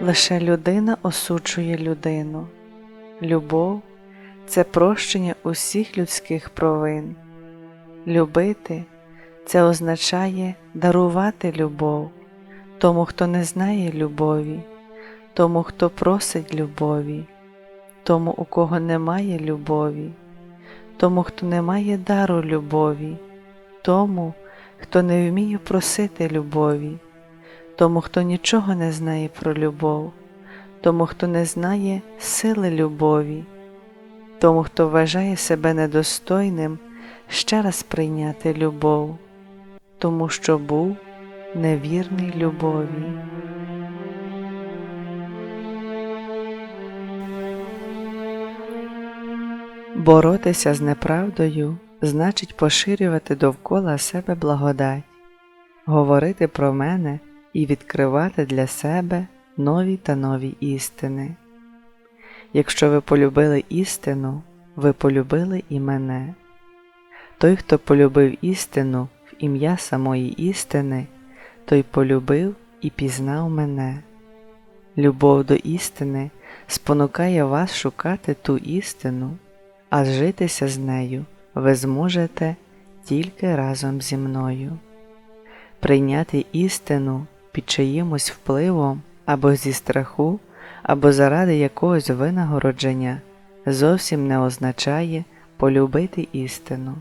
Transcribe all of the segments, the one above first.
Лише людина осуджує людину. Любов це прощення усіх людських провин. Любити це означає дарувати любов тому, хто не знає любові, тому, хто просить любові, тому, у кого немає любові, тому, хто не має дару любові, тому, хто не вміє просити любові, тому, хто нічого не знає про любов, тому, хто не знає сили любові, тому, хто вважає себе недостойним ще раз прийняти любов, тому що був невірний любові. Боротися з неправдою значить поширювати довкола себе благодать, говорити про мене і відкривати для себе нові та нові істини. Якщо ви полюбили істину, ви полюбили і мене. Той, хто полюбив істину в ім'я самої істини, той полюбив і пізнав мене. Любов до істини спонукає вас шукати ту істину, а зжитися з нею ви зможете тільки разом зі мною. Прийняти істину під чиїмось впливом або зі страху, або заради якогось винагородження зовсім не означає полюбити істину,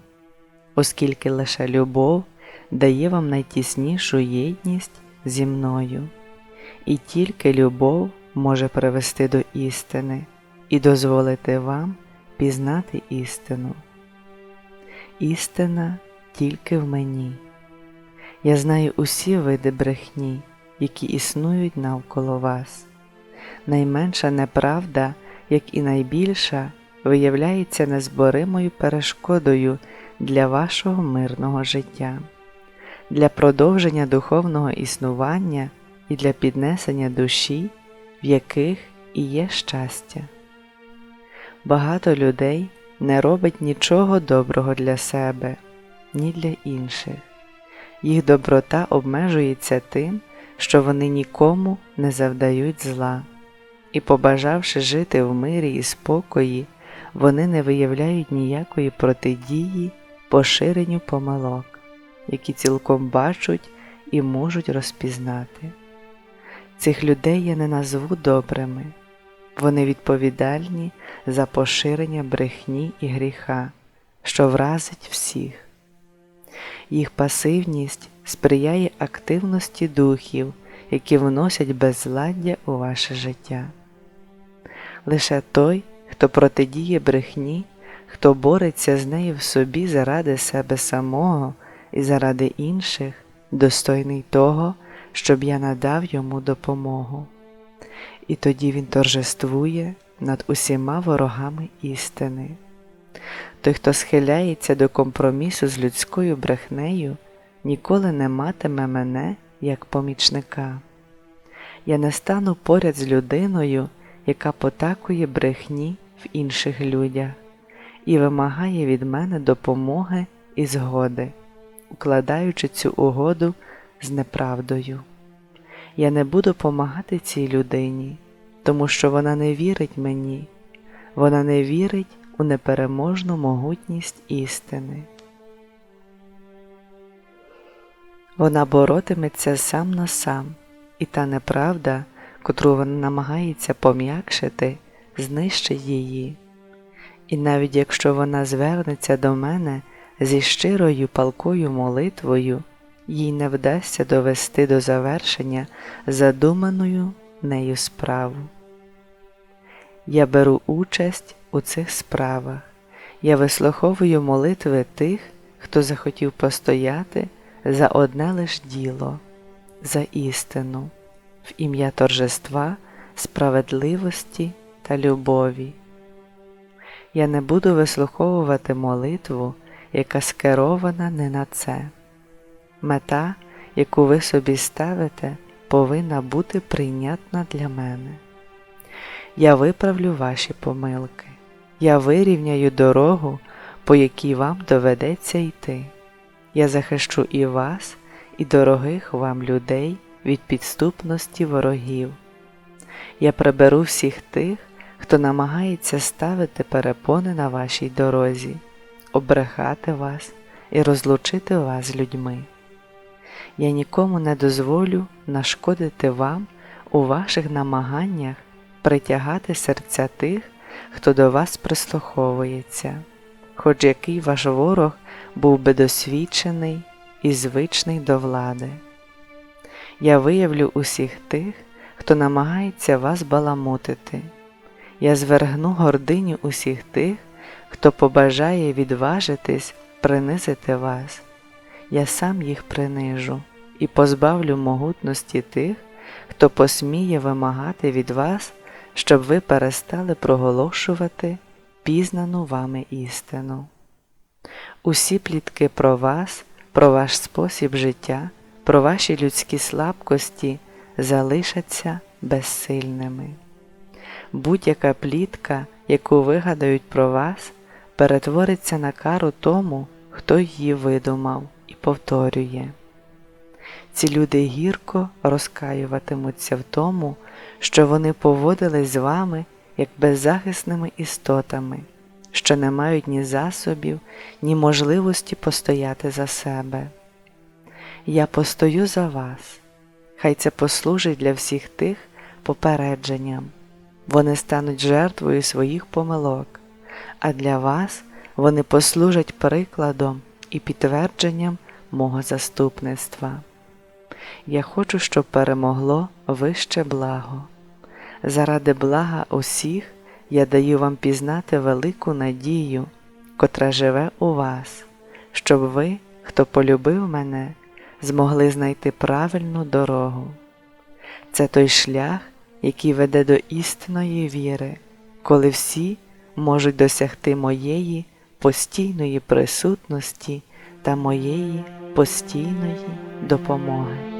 оскільки лише любов дає вам найтіснішу єдність зі мною, і тільки любов може привести до істини і дозволити вам пізнати істину. Істина тільки в мені. Я знаю усі види брехні, які існують навколо вас. Найменша неправда, як і найбільша, виявляється незборимою перешкодою для вашого мирного життя, для продовження духовного існування і для піднесення душі, в яких і є щастя. Багато людей не робить нічого доброго для себе, ні для інших. Їх доброта обмежується тим, що вони нікому не завдають зла, і, побажавши жити в мирі і спокої, вони не виявляють ніякої протидії поширенню помилок, які цілком бачать і можуть розпізнати. Цих людей я не назву добрими, вони відповідальні за поширення брехні і гріха, що вразить всіх. Їх пасивність сприяє активності духів, які вносять безладдя у ваше життя. Лише той, хто протидіє брехні, хто бореться з нею в собі заради себе самого і заради інших, достойний того, щоб я надав йому допомогу. І тоді він торжествує над усіма ворогами істини. Той, хто схиляється до компромісу з людською брехнею, ніколи не матиме мене як помічника. Я не стану поряд з людиною, яка потакує брехні в інших людях і вимагає від мене допомоги і згоди, укладаючи цю угоду з неправдою. Я не буду помагати цій людині, тому що вона не вірить мені, вона не вірить у непереможну могутність істини. Вона боротиметься сам на сам, і та неправда, котру вона намагається пом'якшити, знищить її. І навіть якщо вона звернеться до мене зі щирою палкою молитвою, їй не вдасться довести до завершення задуманою нею справу. Я беру участь у цих справах, я вислуховую молитви тих, хто захотів постояти за одне лиш діло, за істину, в ім'я торжества, справедливості та любові. Я не буду вислуховувати молитву, яка скерована не на це. Мета, яку ви собі ставите, повинна бути прийнятна для мене. Я виправлю ваші помилки, я вирівняю дорогу, по якій вам доведеться йти. Я захищу і вас, і дорогих вам людей від підступності ворогів. я приберу всіх тих, хто намагається ставити перепони на вашій дорозі, обрехати вас і розлучити вас з людьми. Я нікому не дозволю нашкодити вам у ваших намаганнях притягати серця тих, хто до вас прислуховується, хоч який ваш ворог був би досвідчений і звичний до влади. Я виявлю усіх тих, хто намагається вас баламутити. Я звергну гординю усіх тих, хто побажає відважитись принизити вас. Я сам їх принижу і позбавлю могутності тих, хто посміє вимагати від вас, щоб ви перестали проголошувати пізнану вами істину. Усі плітки про вас, про ваш спосіб життя, про ваші людські слабкості залишаться безсильними. Будь-яка плітка, яку вигадають про вас, перетвориться на кару тому, хто її видумав і повторює. Ці люди гірко розкаюватимуться в тому, що вони поводились з вами як беззахисними істотами, що не мають ні засобів, ні можливості постояти за себе. Я постою за вас, хай це послужить для всіх тих попередженням. Вони стануть жертвою своїх помилок, а для вас вони послужать прикладом і підтвердженням мого заступництва. Я хочу, щоб перемогло вище благо. Заради блага усіх я даю вам пізнати велику надію, котра живе у вас, щоб ви, хто полюбив мене, змогли знайти правильну дорогу. Це той шлях, який веде до істинної віри, коли всі можуть досягти моєї постійної присутності та моєї постійної допомоги.